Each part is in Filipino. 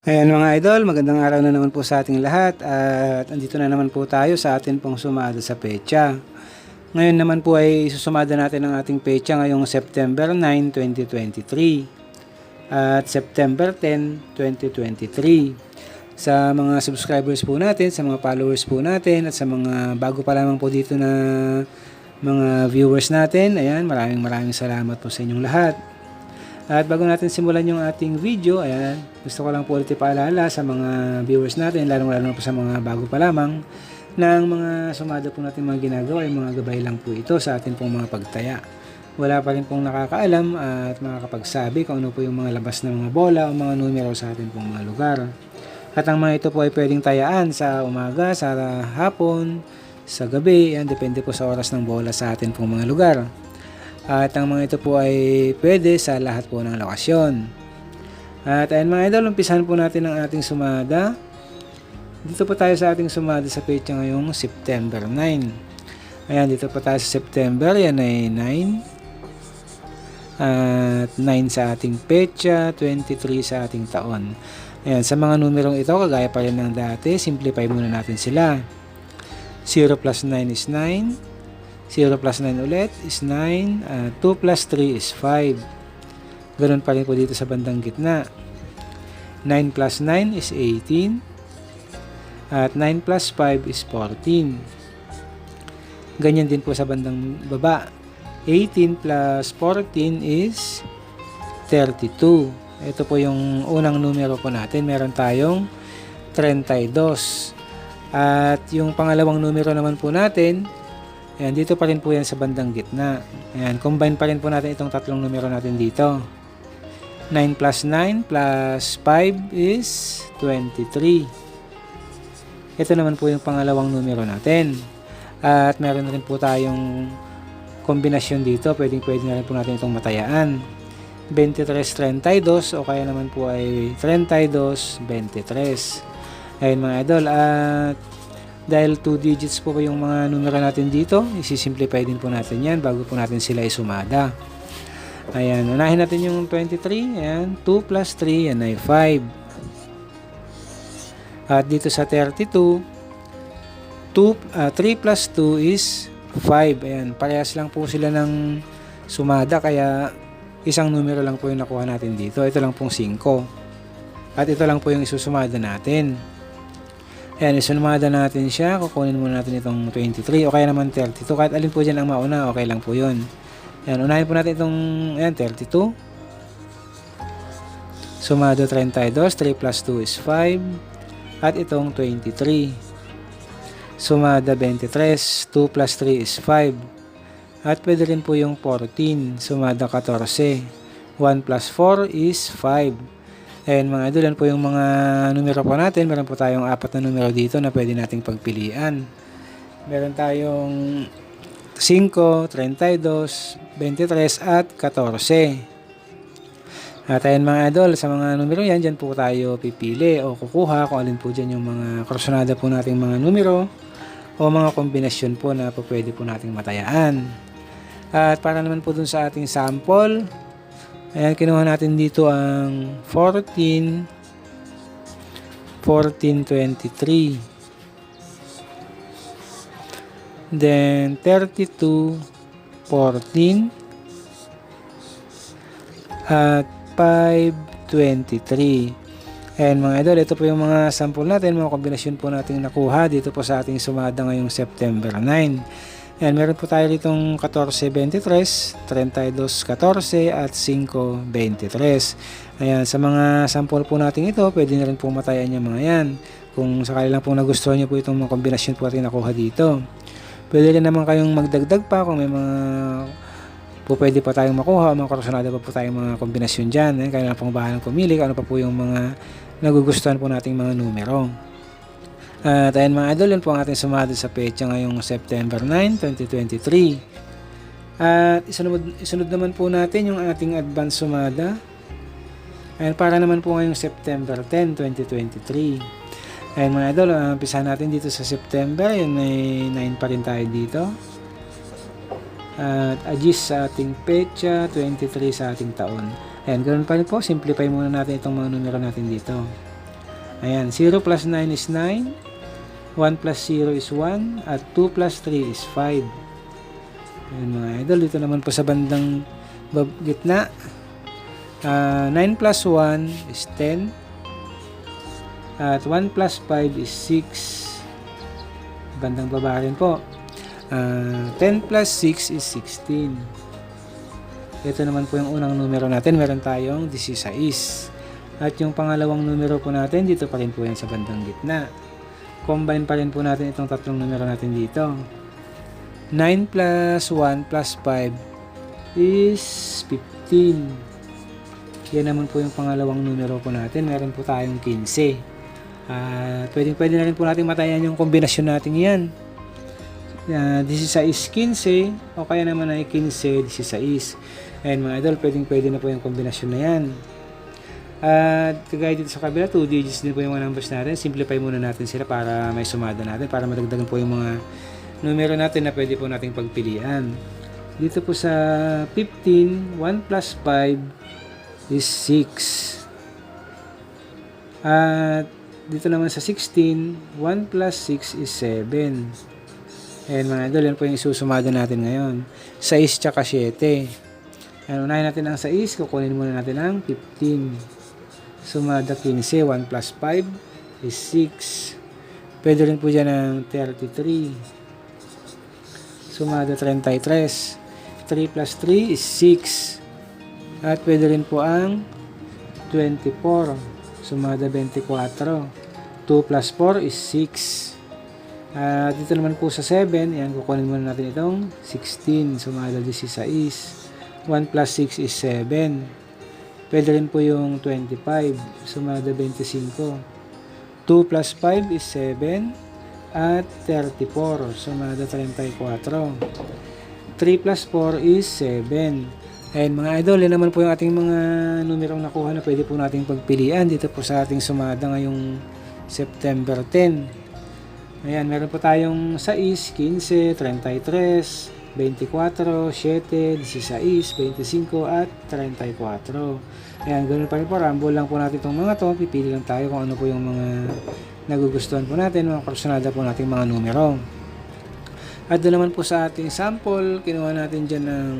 Ayan mga idol, magandang araw na naman po sa ating lahat at andito na naman po tayo sa atin pong sumada sa pecha. Ngayon naman po ay susumada natin ang ating pecha ngayong September 9, 2023 at September 10, 2023. Sa mga subscribers po natin, sa mga followers po natin at sa mga bago pa lamang po dito na mga viewers natin, ayan, maraming maraming salamat po sa inyong lahat. At bago natin simulan yung ating video, ayan, gusto ko lang po ulit ipaalala sa mga viewers natin, lalong-lalo na po sa mga bago pa lamang, ng mga sumada po natin mga ginagawa, ay mga gabay lang po ito sa ating pong mga pagtaya. Wala pa rin pong nakakaalam at makakapagsabi kung ano po yung mga labas ng mga bola o mga numero sa ating pong mga lugar. At ang mga ito po ay pwedeng tayaan sa umaga, sa hapon, sa gabi, yan, depende po sa oras ng bola sa atin pong mga lugar. At ang mga ito po ay pwede sa lahat po ng lokasyon. At ayun mga idol, umpisahan po natin ang ating sumada. Dito po tayo sa ating sumada sa pecha ngayong September 9. Ayan, dito po tayo sa September, yan ay 9. At 9 sa ating pecha, 23 sa ating taon. Ayan, sa mga numerong ito, kagaya pa rin ng dati, simplify muna natin sila. 0 plus 9 is 9. 0 plus 9 ulit is 9. Uh, 2 plus 3 is 5. Ganun pa rin po dito sa bandang gitna. 9 plus 9 is 18. At 9 plus 5 is 14. Ganyan din po sa bandang baba. 18 plus 14 is 32. Ito po yung unang numero po natin. Meron tayong 32. At yung pangalawang numero naman po natin, ayan, dito pa rin po yan sa bandang gitna. Ayan, combine pa rin po natin itong tatlong numero natin dito. 9 plus 9 plus 5 is 23. Ito naman po yung pangalawang numero natin. At meron rin po tayong kombinasyon dito. Pwedeng pwede na rin po natin itong matayaan. 23-32 o kaya naman po ay 32-23. Ayun mga idol. At dahil 2 digits po yung mga numero natin dito, isisimplify din po natin yan bago po natin sila isumada. Ayan, unahin natin yung 23. Ayan, 2 plus 3, yan ay 5. At dito sa 32, 2, uh, 3 plus 2 is 5. Ayan, parehas lang po sila ng sumada kaya isang numero lang po yung nakuha natin dito. Ito lang pong 5. At ito lang po yung isusumada natin. Ayan, isunumada natin siya. Kukunin muna natin itong 23 o kaya naman 32. Kahit alin po dyan ang mauna, okay lang po yun. Ayan, unahin po natin itong ayan, 32. Sumado 32. 3 plus 2 is 5. At itong 23. Sumada 23. 2 plus 3 is 5. At pwede rin po yung 14. Sumada 14. 1 plus 4 is 5. Ayan mga idol, yan po yung mga numero po natin. Meron po tayong apat na numero dito na pwede nating pagpilian. Meron tayong 5, 32, 23 at 14. At ayan mga idol, sa mga numero yan, dyan po tayo pipili o kukuha kung alin po dyan yung mga krosonada po nating mga numero o mga kombinasyon po na po pwede po nating matayaan. At para naman po dun sa ating sample, ayan, kinuha natin dito ang 14, 1423. Then 32, 14 at 523. Ayan mga idol, ito po yung mga sample natin, mga kombinasyon po natin nakuha dito po sa ating sumada ngayong September 9. Ayan, meron po tayo ditong 1423, 3214 at 523. Ayan, sa mga sample po natin ito, pwede na rin po matayan yung mga yan. Kung sakali lang po nagustuhan nyo po itong mga kombinasyon po natin nakuha dito. Pwede rin naman kayong magdagdag pa kung may mga po pwede pa tayong makuha, mga korosonada pa po tayong mga kombinasyon dyan. Eh, kaya na pong bahalang pumili ano pa po yung mga nagugustuhan po nating mga numero. At ayan mga idol, yun po ang ating sumada sa pecha ngayong September 9, 2023. At isunod, isunod naman po natin yung ating advance sumada. Ayan, para naman po ngayong September 10, 2023. Ayan mga idol, uh, umpisa natin dito sa September. Yun may 9 pa rin tayo dito. At adjust sa ating pecha, 23 sa ating taon. Ayan, ganoon pa rin po. Simplify muna natin itong mga numero natin dito. Ayan, 0 plus 9 is 9. 1 plus 0 is 1. At 2 plus 3 is 5. Ayan mga idol, dito naman po sa bandang gitna. Ah, 9 plus 1 is 10. At 1 plus 5 is 6. Bandang baba rin po. Ah, 10 plus 6 is 16. Ito naman po yung unang numero natin. Meron tayong 16. At yung pangalawang numero po natin, dito pa rin po yan sa bandang gitna. Combine pa rin po natin itong tatlong numero natin dito. 9 plus 1 plus 5 is 15. Yan naman po yung pangalawang numero po natin. Meron po tayong 15. At pwedeng pwede na rin po natin matayan yung kombinasyon natin yan. Uh, 16 15 o kaya naman ay 15 16. Ayan mga idol, pwedeng pwede na po yung kombinasyon na yan. At kagaya dito sa kabila, 2 digits din po yung mga numbers natin. Simplify muna natin sila para may sumada natin, para madagdagan po yung mga numero natin na pwede po nating pagpilian. Dito po sa 15, 1 plus 5 is 6. At dito naman sa 16, 1 plus 6 is 7. Ayan mga idol, yan po yung isusumada natin ngayon. 6 tsaka 7. Ayan, unahin natin ang 6, kukunin muna natin ang 15. Sumada 15, 1 plus 5 is 6. Pwede rin po dyan ang 33. Sumada 33. 3 plus 3 is 6. At pwede rin po ang 24. Sumada 24. 2 plus 4 is 6. At dito naman po sa 7, yan, kukunin muna natin itong 16. Sumada 16. 1 plus 6 is 7. Pwede rin po yung 25. Sumada 25. 2 plus 5 is 7. At 34. Sumada 34. 3 plus 4 is 7. Ayan mga idol, yan naman po yung ating mga numerong nakuha na pwede po nating pagpilian dito po sa ating sumada ngayong September 10. Ayan, meron po tayong 6, 15, 33, 24, 7, 16, 25 at 34. Ayan, ganoon pa rin po. Rumble lang po natin itong mga to. Pipili lang tayo kung ano po yung mga nagugustuhan po natin, mga kursunada po nating mga numero. At doon naman po sa ating sample, kinuha natin dyan ng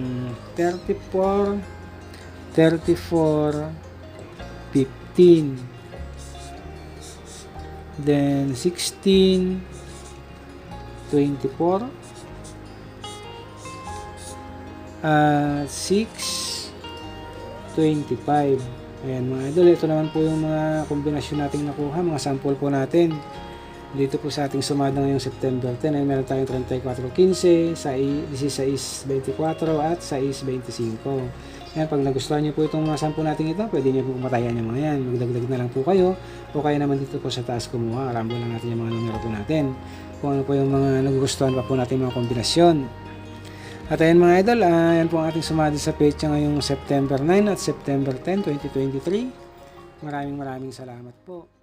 34, 34, 15, then 16, 24, at 6, 25. Ayan mga idol, ito naman po yung mga kombinasyon nating nakuha, mga sample po natin. Dito po sa ating sumada ngayong September 10 ay meron tayong 34.15, 16.24 at 6.25. Yan, pag nagustuhan niyo po itong mga sample natin ito, pwede niyo po matayan yung mga yan. Magdagdag na lang po kayo o kaya naman dito po sa taas kumuha. Rambo lang natin yung mga numero po natin. Kung ano po yung mga nagugustuhan pa po natin mga kombinasyon. At ayan mga idol, uh, yan po ang ating sumada sa pecha ngayong September 9 at September 10, 2023. Maraming maraming salamat po.